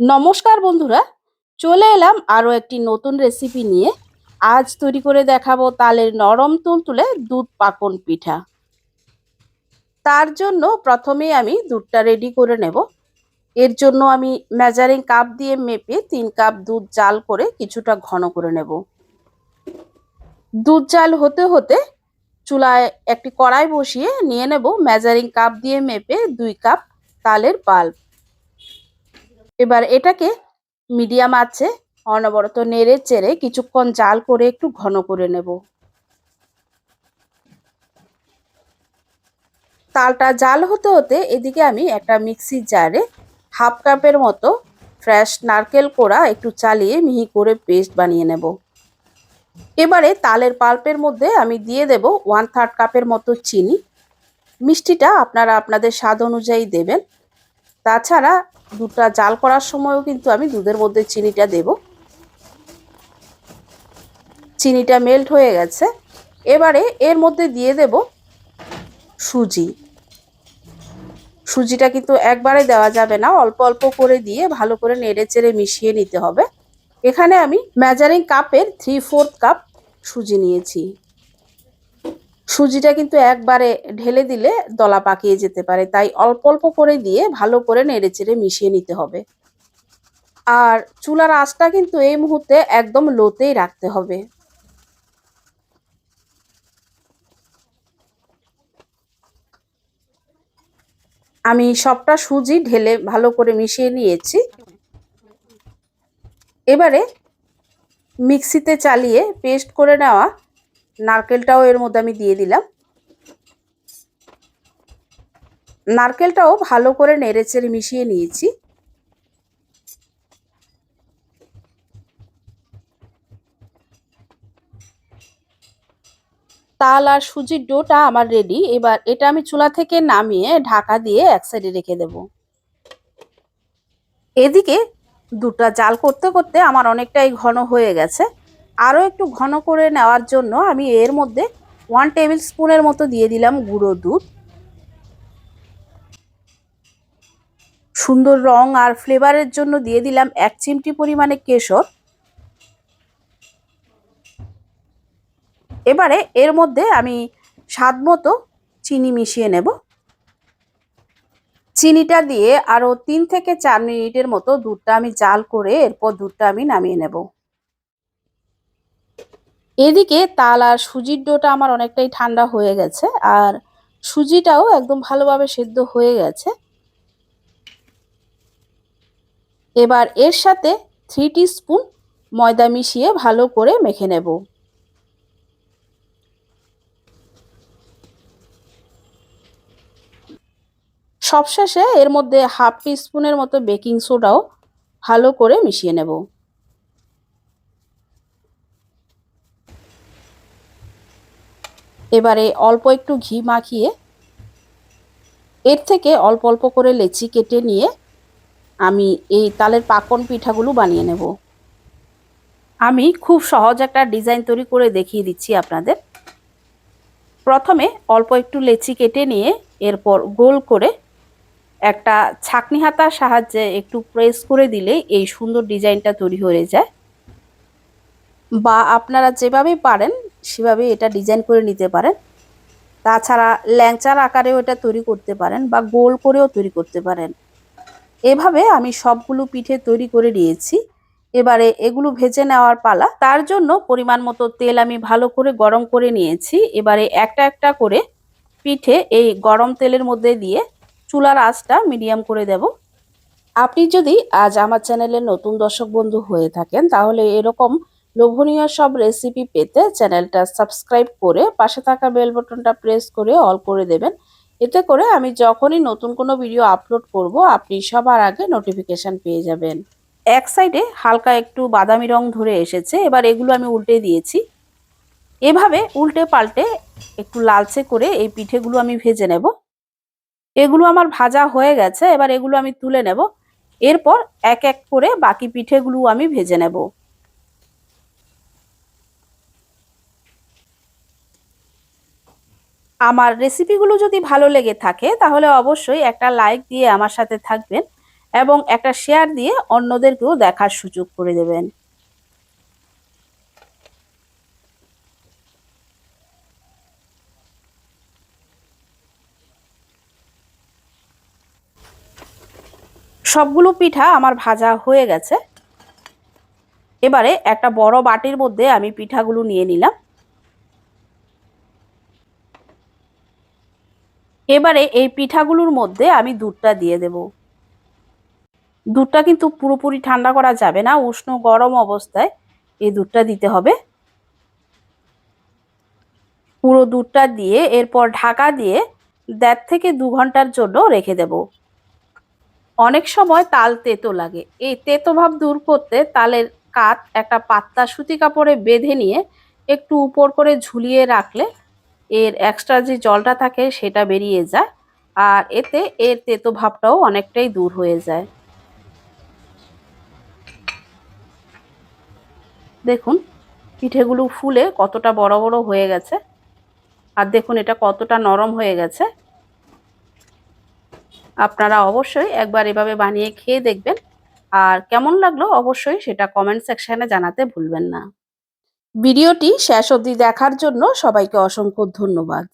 নমস্কার বন্ধুরা, চলে এলাম আরও একটি নতুন রেসিপি নিয়ে। আজ তৈরি করে দেখাবো তালের নরম তুলতুলে দুধ পাকন পিঠা। তার জন্য প্রথমে আমি দুধটা রেডি করে নেব। এর জন্য আমি মেজারিং কাপ দিয়ে মেপে তিন কাপ দুধ জাল করে কিছুটা ঘন করে নেব। দুধ জাল হতে হতে চুলায় একটি কড়াই বসিয়ে নিয়ে নেব। মেজারিং কাপ দিয়ে মেপে দুই কাপ তালের পাল্প এবার এটাকে মিডিয়াম আছে অনবরত নেড়ে চেড়ে কিছুক্ষণ জাল করে একটু ঘন করে নেব। তালটা জাল হতে হতে এদিকে আমি একটা মিক্সির জারে হাফ কাপের মতো ফ্রেশ নারকেল কোড়া একটু চালিয়ে মিহি করে পেস্ট বানিয়ে নেব। এবারে তালের পাল্পের মধ্যে আমি দিয়ে দেব ওয়ান থার্ড কাপের মতো চিনি। মিষ্টিটা আপনারা আপনাদের স্বাদ অনুযায়ী দেবেন। তাছাড়া দুধটা জাল করার সময়ও কিন্তু আমি দুধের মধ্যে চিনিটা দেব। চিনিটা মেল্ট হয়ে গেছে। এবারে এর মধ্যে দিয়ে দেব সুজি। সুজিটা কিন্তু একবারে দেওয়া যাবে না, অল্প অল্প করে দিয়ে ভালো করে নেড়ে চেড়ে মিশিয়ে নিতে হবে। এখানে আমি মেজারিং কাপের থ্রি ফোর্থ কাপ সুজি নিয়েছি। সুজিটা কিন্তু একবারে ঢেলে দিলে দলা পাকিয়ে যেতে পারে। তাই অল্প অল্প করে দিয়ে ভালো করে নেড়ে চেড়ে মিশিয়ে নিতে হবে। আর চুলার আঁচটা কিন্তু এই মুহূর্তে একদম লোতেই রাখতে হবে। আমি সবটা সুজি ঢেলে ভালো করে মিশিয়ে নিয়েছি। এবারে মিক্সিতে চালিয়ে পেস্ট করে নেওয়া নারকেলটাও এর মধ্যে আমি দিয়ে দিলাম। নারকেলটাও ভালো করে নেড়েচেড়ে মিশিয়ে নিয়েছি। তাল আর সুজির ডোটা আমার রেডি এবার এটা আমি চুলা থেকে নামিয়ে ঢাকা দিয়ে এক সাইডে রেখে দেব। এদিকে দুটা জাল করতে করতে আমার অনেকটাই ঘন হয়ে গেছে। আরও একটু ঘন করে নেওয়ার জন্য আমি এর মধ্যে ওয়ান টেবিল স্পুনের মতো দিয়ে দিলাম গুঁড়ো দুধ। সুন্দর রং আর ফ্লেভারের জন্য দিয়ে দিলাম এক চিমটি পরিমাণে কেশর। এবারে এর মধ্যে আমি স্বাদ মতো চিনি মিশিয়ে নেব। চিনিটা দিয়ে আরও তিন থেকে চার মিনিটের মতো দুধটা আমি জাল করে এরপর দুধটা আমি নামিয়ে নেব। এদিকে তাল আর সুজির ডোটা আমার অনেকটাই ঠান্ডা হয়ে গেছে, আর সুজিটাও একদম ভালোভাবে সেদ্ধ হয়ে গেছে। এবার এর সাথে থ্রি স্পুন ময়দা মিশিয়ে ভালো করে মেখে নেব। সবশেষে এর মধ্যে হাফ টি স্পুনের মতো বেকিং সোডাও ভালো করে মিশিয়ে নেব। এবারে অল্প একটু ঘি মাখিয়ে এর থেকে অল্প অল্প করে লেচি কেটে নিয়ে আমি এই তালের পাকন পিঠাগুলো বানিয়ে নেব। আমি খুব সহজ একটা ডিজাইন তৈরি করে দেখিয়ে দিচ্ছি আপনাদের। প্রথমে অল্প একটু লেচি কেটে নিয়ে এরপর গোল করে একটা ছাকনি হাতার সাহায্যে একটু প্রেস করে দিলে এই সুন্দর ডিজাইনটা তৈরি হয়ে যায়। বা আপনারা যেভাবে পারেন সেভাবে এটা ডিজাইন করে নিতে পারেন। তাছাড়া ল্যাংচার আকারেও এটা তৈরি করতে পারেন বা গোল করেও তৈরি করতে পারেন। এভাবে আমি সবগুলো পিঠে তৈরি করে নিয়েছি। এবারে এগুলো ভেজে নেওয়ার পালা, তার জন্য পরিমাণ মতো তেল আমি ভালো করে গরম করে নিয়েছি। এবারে একটা একটা করে পিঠে এই গরম তেলের মধ্যে দিয়ে চুলার আঁচটা মিডিয়াম করে দেব। আপনি যদি আজ আমার চ্যানেলে নতুন দর্শক বন্ধু হয়ে থাকেন, তাহলে এরকম লোভনীয় সব রেসিপি পেতে চ্যানেলটা সাবস্ক্রাইব করে পাশে থাকা বেল বটনটা প্রেস করে অল করে দেবেন। এতে করে আমি যখনই নতুন কোনো ভিডিও আপলোড করব, আপনি সবার আগে নোটিফিকেশান পেয়ে যাবেন। এক সাইডে হালকা একটু বাদামি রং ধরে এসেছে, এবার এগুলো আমি উল্টে দিয়েছি। এভাবে উল্টে পাল্টে একটু লালচে করে এই পিঠেগুলো আমি ভেজে নেব। এগুলো আমার ভাজা হয়ে গেছে, এবার এগুলো আমি তুলে নেব। এরপর এক এক করে বাকি পিঠেগুলো আমি ভেজে নেব। আমার রেসিপিগুলো যদি ভালো লেগে থাকে, তাহলে অবশ্যই একটা লাইক দিয়ে আমার সাথে থাকবেন এবং একটা শেয়ার দিয়ে অন্যদেরকেও দেখার সুযোগ করে দেবেন। সবগুলো পিঠা আমার ভাজা হয়ে গেছে। এবারে একটা বড় বাটির মধ্যে আমি পিঠাগুলো নিয়ে নিলাম। এবারে এই পিঠাগুলোর মধ্যে আমি দুধটা দিয়ে দেব। দুধটা কিন্তু পুরোপুরি ঠান্ডা করা যাবে না, উষ্ণ গরম অবস্থায় এই দুধটা দিতে হবে। পুরো দুধটা দিয়ে এরপর ঢাকা দিয়ে দেড় থেকে দু ঘণ্টার জন্য রেখে দেব। অনেক সময় তাল তেতো লাগে, এই তেতো ভাব দূর করতে তালের কাত একটা পাত্তা সুতি কাপড়ে বেঁধে নিয়ে একটু উপর করে ঝুলিয়ে রাখলে এর এক্সট্রা যে জলটা থাকে সেটা বেরিয়ে যায় আর এতে এর তেতো ভাবটাও অনেকটাই দূর হয়ে যায়। দেখুন, পিঠেগুলো ফুলে কতটা বড় বড় হয়ে গেছে। আর দেখুন, এটা কতটা নরম হয়ে গেছে। আপনারা অবশ্যই একবার এভাবে বানিয়ে খেয়ে দেখবেন। আর কেমন লাগল অবশ্যই সেটা কমেন্ট সেকশনে জানাতে ভুলবেন না। ভিডিওটি শেষ অবধি দেখার জন্য সবাইকে অসংখ্য ধন্যবাদ।